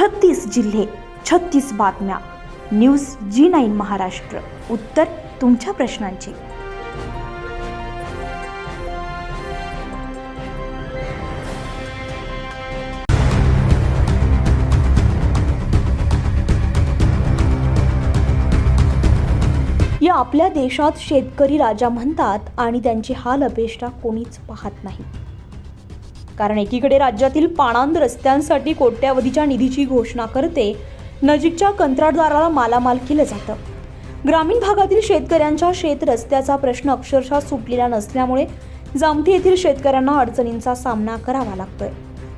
छत्तीस जिल्हे छत्तीस बातम्या. News G nine Maharashtra. उत्तर तुमच्या प्रश्नांची. या आपल्या देशात शेतकरी राजा म्हणतात आणि त्यांची हाल अपेष्टा कोणीच पाहत नाही. कारण एकीकडे राज्यातील पाणांद रस्त्यांसाठी कोट्यावधीच्या निधीची घोषणा करते नजीकच्या कंत्राटदाराला मालामाल केलं जातं. ग्रामीण भागातील शेतकऱ्यांच्या शेत रस्त्याचा प्रश्न अक्षरशः सुटलेला नसल्यामुळे जामठी येथील शेतकऱ्यांना अडचणींचा सामना करावा लागतोय.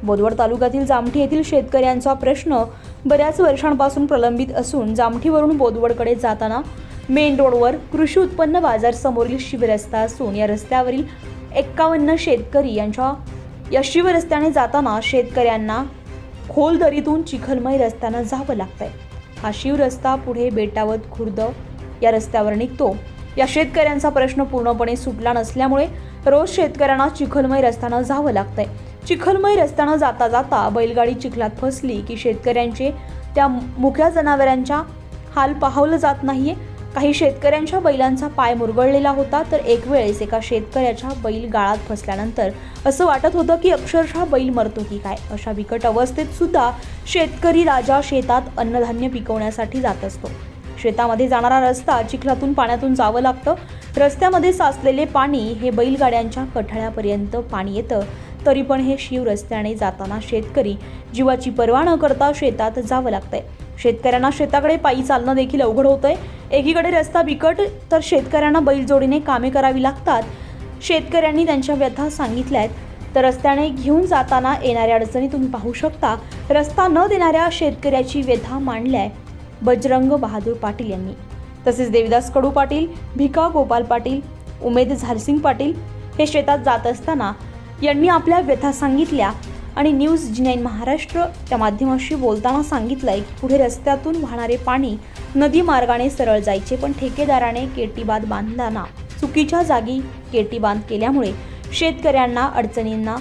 बोदवड तालुक्यातील जामठी येथील शेतकऱ्यांचा प्रश्न बऱ्याच वर्षांपासून प्रलंबित असून जामठीवरून बोदवडकडे जाताना मेन रोडवर कृषी उत्पन्न बाजार समोरील शिवरस्ता असून या रस्त्यावरील एक्कावन्न शेतकरी यांच्या या शिवरस्त्याने जाताना शेतकऱ्यांना खोल दरीतून चिखलमय रस्त्यानं जावं लागतंय. हा शिवरस्ता पुढे बेटावत खुर्द या रस्त्यावर निघतो. या शेतकऱ्यांचा प्रश्न पूर्णपणे सुटला नसल्यामुळे रोज शेतकऱ्यांना चिखलमय रस्त्यानं जावं लागतंय. चिखलमय रस्त्यानं जाता जाता बैलगाडी चिखलात फसली की शेतकऱ्यांचे त्या मुख्या जनावरांच्या हाल पाहवलं जात नाहीये. काही शेतकऱ्यांच्या बैलांचा पाय मुरगळलेला होता तर एक वेळेस एका शेतकऱ्याच्या बैल गाळात फसल्यानंतर असं वाटत होतं की अक्षरशः बैल मरतो की काय? अशा बिकट अवस्थेत सुद्धा शेतकरी राजा शेतात अन्नधान्य पिकवण्यासाठी जात असतो. शेतामध्ये जाणारा रस्ता चिखलातून पाण्यातून जावं लागतं. रस्त्यामध्ये साचलेले पाणी हे बैलगाड्यांच्या कठळ्यापर्यंत पाणी येतं. तरी पण हे शिव रस्त्याने जाताना शेतकरी जीवाची पर्वा न करता शेतात जावं लागतंय. शेतकऱ्यांना शेताकडे पायी चालणं देखील अवघड होतंय. एकीकडे रस्ता बिकट तर शेतकऱ्यांना बैलजोडीने कामे करावी लागतात. शेतकऱ्यांनी त्यांच्या व्यथा सांगितल्या आहेत तर रस्त्याने घेऊन जाताना येणाऱ्या अडचणी तुम्ही पाहू शकता रस्ता न देणाऱ्या शेतकऱ्याची व्यथा मांडल्याय बजरंग बहादूर पाटील यांनी. तसेच देविदास कडू पाटील भिका गोपाल पाटील उमेद झारसिंग पाटील हे शेतात जात असताना यांनी आपल्या व्यथा सांगितल्या. आणि न्यूज जी नाईन महाराष्ट्र त्या माध्यमाशी बोलताना सांगितलंय की पुढे रस्त्यातून वाहणारे पाणी नदी मार्गाने सरळ जायचे पण ठेकेदाराने केटी बांध बांधताना चुकीच्या जागी केटी बांध केल्यामुळे शेतकऱ्यांना अडचणींना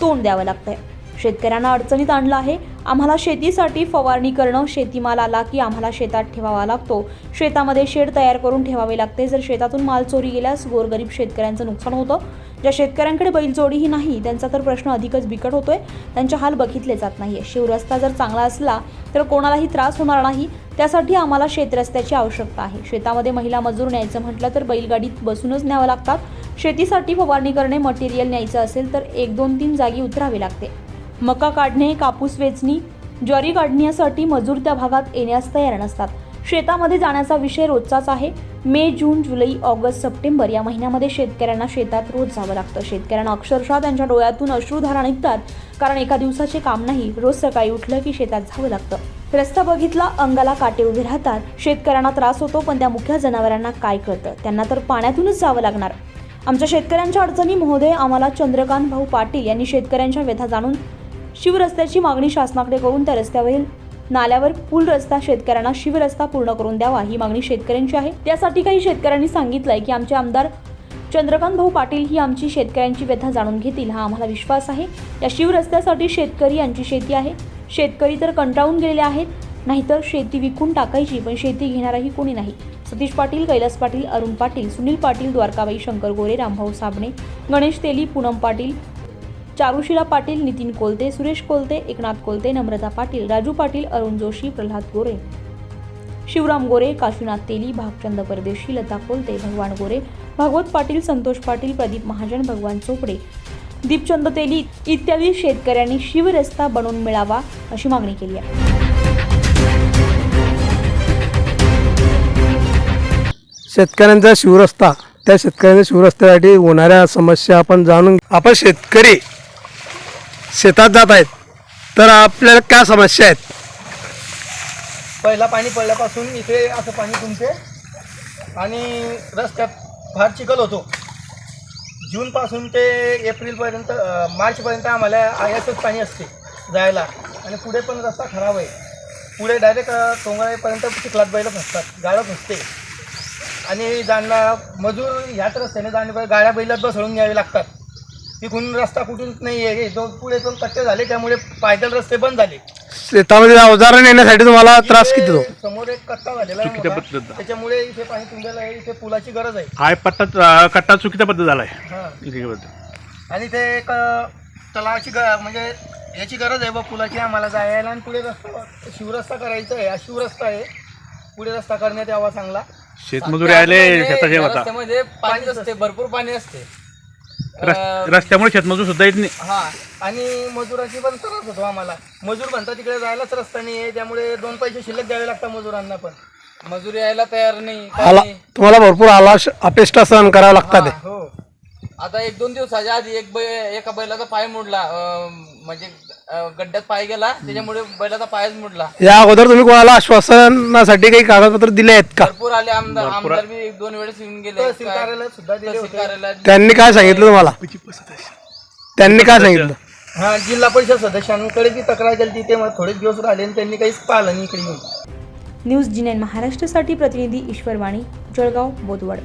तोंड द्यावं लागतंय. शेतकऱ्यांना अडचणीत आणलं आहे. आम्हाला शेतीसाठी फवारणी करणं शेतीमाल आला की आम्हाला शेतात ठेवावा लागतो. शेतामध्ये शेड तयार करून ठेवावे लागते. जर शेतातून माल चोरी गेल्यास गोरगरीब शेतकऱ्यांचं नुकसान होतं. ज्या शेतकऱ्यांकडे बैलजोडीही नाही त्यांचा तर प्रश्न अधिकच बिकट होतोय. त्यांचे हाल बघितले जात नाही शिवरस्ता जर चांगला असला तर कोणालाही त्रास होणार नाही. त्यासाठी आम्हाला शेतरस्त्याची आवश्यकता आहे. शेतामध्ये महिला मजूर न्यायचं म्हटलं तर बैलगाडीत बसूनच न्यावं लागतात. शेतीसाठी फवारणी करणे मटेरियल न्यायचं असेल तर एक दोन तीन जागी उतरावे लागते. मका काढणे कापूस वेचणी ज्वारी काढण्यासाठी मजूर त्या भागात येण्यास तयार नसतात. शेतामध्ये जाण्याचा विषय रोजचाच आहे. मे जून जुलै ऑगस्ट सप्टेंबर या महिन्यामध्ये शेतकऱ्यांना शेतात रोज जावं लागतं. शेतकऱ्यांना अक्षरशः त्यांच्या डोळ्यातून अश्रुधारा निघतात. कारण एका दिवसाचे काम नाही रोज सकाळी उठलं की शेतात जावं लागतं. रस्ता बघितला अंगाला काटे उभे राहतात. शेतकऱ्यांना त्रास होतो पण त्या मुख्य जनावरांना काय कळतं? त्यांना तर पाण्यातूनच जावं लागणार. आमच्या शेतकऱ्यांच्या अडचणी महोदय आम्हाला चंद्रकांत भाऊ पाटील यांनी शेतकऱ्यांच्या व्यथा जाणून शिवरस्त्याची मागणी शासनाकडे करून त्या रस्त्यावरील नाल्यावर पूल रस्ता शेतकऱ्यांना शिवरस्ता पूर्ण करून द्यावा ही मागणी शेतकऱ्यांची आहे. त्यासाठी काही शेतकऱ्यांनी सांगितलंय की आमचे आमदार चंद्रकांत भाऊ पाटील ही आमची शेतकऱ्यांची व्यथा जाणून घेतील हा आम्हाला विश्वास आहे. या शिवरस्त्यासाठी शेतकरी यांची शेती आहे. शेतकरी तर कंटाळून गेलेले आहेत नाहीतर शेती विकून टाकायची पण शेती घेणाराही कोणी नाही. सतीश पाटील कैलास पाटील अरुण पाटील सुनील पाटील द्वारकाबाई शंकर गोरे रामभाऊ साबणे गणेश तेली पूनम पाटील चारुशिला पाटील नितीन कोलते सुरेश कोलते एकनाथ कोलते नम्रता पाटील राजू पाटील अरुण जोशी प्रल्हाद गोरे शिवराम गोरे काशीनाथ तेली भागचंद परदेशी लता कोलते भगवान गोरे भागवत पाटील संतोष पाटील प्रदीप महाजन भगवान चोपडे दीपचंद तेली इत्यादी शेतकऱ्यांनी शिवरस्ता बनवून मिळावा अशी मागणी केली आहे. शेतकऱ्यांचा शिवरस्ता त्या शेतकऱ्यांच्या शिवरस्त्यासाठी होणाऱ्या समस्या आपण जाणून आपण शेतकरी शेतात जात आहेत. तर आपल्याला काय समस्या आहेत? पहिला पाणी पडल्यापासून इथे असं पाणी तुमचे आणि रस्त्यात फार चिखल होतो. जूनपासून ते एप्रिलपर्यंत मार्चपर्यंत आम्हाला याचंच पाणी असते जायला. आणि पुढे पण रस्ता खराब आहे. पुढे डायरेक्ट टोंगळेपर्यंत चिखलात बैल फसतात गाडं फसते. आणि जाणला मजूर ह्याच रस्त्याने जाणे गाड्या बैलात बसळून घ्यावे लागतात. तिकडून रस्ता कुठून नाही आहे दोन पुढे दोन कट्टे झाले त्यामुळे पायदल रस्ते बंद झाले. शेतामध्ये अवजार नेण्यासाठी तुम्हाला त्रास किती इथे समोर एक कट्टा झालेला आहे चुकीच्या मोठा. पद्धतीचा. त्याच्यामुळे इथे पाणी तुंबलेलं आहे इथे पुलाची गरज आहे. हा पट्टा अं, कट्टा चुकीचा पद्धत झालाय. हा. आणि ते एक अ, तलावाची ग म्हणजे याची गरज आहे बा पुलाची आम्हाला जायला. आणि पुढे रस्ता शिवरस्ता करायचा आहे. हा शिवरस्ता आहे. पुढे रस्ता करण्यात यावा चांगला. शेतमजुरी आले होता. रस्त्यामध्ये पाणी असते भरपूर पाणी असते. रस- रस्त्यामुळे शेतमजूर सुद्धा येत नाही. हा आणि मजुराची पण त्रास होतो आम्हाला. मजूर म्हणतात तिकडे जायलाच रस्ता नाही आहे त्यामुळे दोन पैसे शिल्लक द्यावे लागतात मजुरांना पण. मजुरी यायला तयार नाही काय आला नाही. तुम्हाला भरपूर आलाश अपेष्टा सहन करावं लागतात. हा, हो. आता एक दोन दिवसाच्या आधी एक बै एका बैलाचा पाय मोडला अं, म्हणजे गड्ड्यात पाय गेला त्याच्यामुळे बैलाचा पायच मोडला. या अगोदर तुम्ही कोणाला आश्वासनासाठी काही कागदपत्र दिले आहेत का? भरपूर आले आमदार आमदार बी एक दोन वेळेस येऊन गेले. तहसील कार्यालयात सुद्धा दिले तहसील होते. कार्यालयात त्यांनी काय सांगितलं तुम्हाला? त्यांनी काय सांगितलं? हा जिल्हा परिषद सदस्यांकडे जी तक्रार केली ती ते मला थोडेच दिवस राहिले आणि त्यांनी काहीच पाहिलं नाही इकडे येऊन. न्यूज जी नाईन महाराष्ट्रासाठी प्रतिनिधी ईश्वर वाणी जळगाव बोदवड